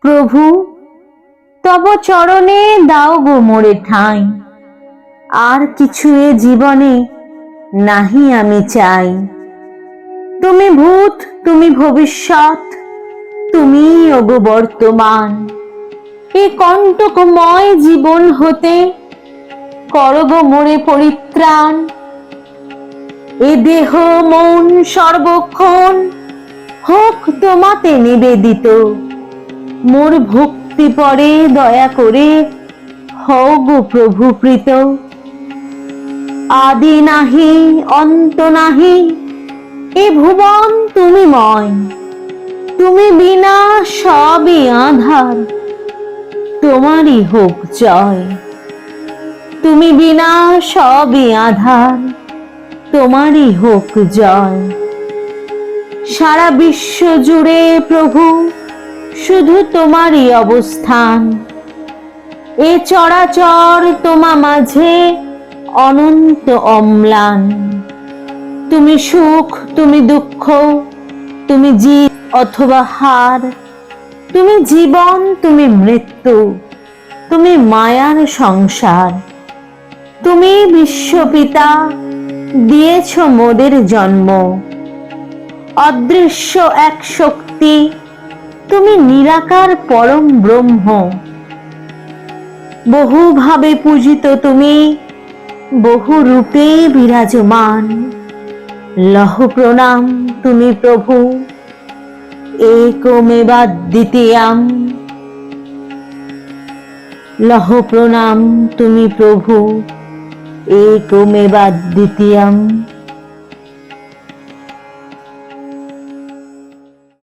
প্রভু, তব চরণে দাও গো মোরে ঠাঁই। আর কিছু এ জীবনে নাহি আমি চাই। তুমি ভূত, তুমি ভবিষ্যৎ তুমি ওগো বর্তমান। এ কণ্টকময় জীবন হতে করগ মোরে পরিত্রাণ। এ দেহ, মন সর্বক্ষণ হোক তোমাতে নিবেদিত। মোর ভক্তি পরে দয়া করে হও গো প্রভু প্রীত। আদি নাহি, অন্ত নাহি, এ ভুবন তুমি ময়। তুমি বিনা সবই আধার, তোমারই হোক জয়। তুমি বিনা সবই আধার, তোমারই হোক জয়। সারা বিশ্ব জুড়ে প্রভু শুধু তোমারই অবস্থান। এ চরাচর তোমা মাঝে অনন্ত অম্লান। তুমি সুখ, তুমি দুঃখ, তুমি জিত অথবা হার। তুমি জীবন, তুমি মৃত্যু, তুমি মায়ার সংসার। তুমি বিশ্বপিতা, দিয়েছ মোদের জন্ম। অদৃশ্য এক শক্তি তুমি নিরাকার পরম ব্রহ্ম। বহুভাবে পূজিত তুমি বহু রূপে বিরাজমান। লহ প্রণাম তুমি প্রভু একমেবা দ্বিতীয়াম লহ প্রণাম তুমি প্রভু একমেবা দ্বিতীয়াম